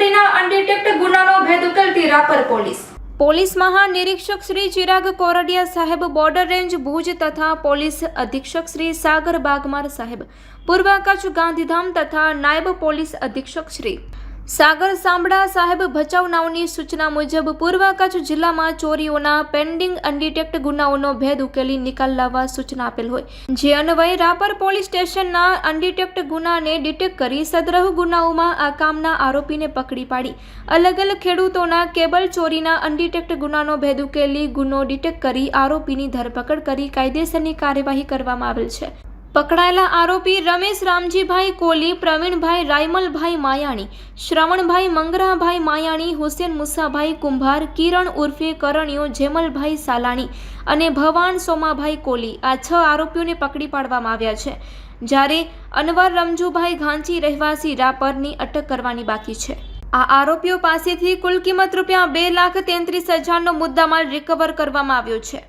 ચોરીના અનડિટેક્ટ ગુનાનો ભેદ ઉકેલતી રાપર પોલીસ. પોલીસ મહાનિરીક્ષક શ્રી ચિરાગ કોરડિયા સાહેબ બોર્ડર રેન્જ ભુજ તથા પોલીસ અધિક્ષક શ્રી સાગર બાગમાર સાહેબ, પૂર્વ કચ્છ ગાંધીધામ તથા નાયબ પોલીસ અધિક્ષક શ્રી સાગર સાંભળા સાહેબ ભચાઉ નાવની સૂચના મુજબ પૂર્વ કચ્છ જિલ્લામાં ચોરીઓના પેન્ડિંગ અનડિટેક્ટ ગુનાઓનો ભેદ ઉકેલી નિકાલ લાવવા સૂચના આપેલ હોય. જે અન્વયે રાપર પોલીસ સ્ટેશનના અનડિટેક્ટ ગુનાને ડિટેક્ટ કરી સદ્રહ ગુનાઓમાં આ કામના આરોપીને પકડી પાડી. અલગ અલગ ખેડૂતોના કેબલ ચોરીના અનડિટેક્ટ ગુનાનો ભેદ ઉકેલી ગુનો ડિટેક્ટ કરી આરોપીની ધરપકડ કરી કાયદેસરની કાર્યવાહી કરવામાં આવેલ છે. પકડાયેલા આરોપી રમેશ રામજીભાઈ કોલી, પ્રવીણભાઈ રાયમલભાઈ માયાણી, શ્રવણભાઈ મંગરાભાઈ માયાણી, હુસેન મુસાભાઈ કુંભાર, કિરણ ઉર્ફે કરણીયો જેમલભાઈ સાલાણી અને ભવાન સોમાભાઈ કોલી આ છ આરોપીઓને પકડી પાડવામાં આવ્યા છે. જ્યારે અનવર રમજુભાઈ ઘાંચી રહેવાસી રાપરની અટક કરવાની બાકી છે. આ આરોપીઓ પાસેથી કુલ કિંમત રૂપિયા બે લાખ તેત્રીસ હજારનો મુદ્દામાલ રિકવર કરવામાં આવ્યો છે.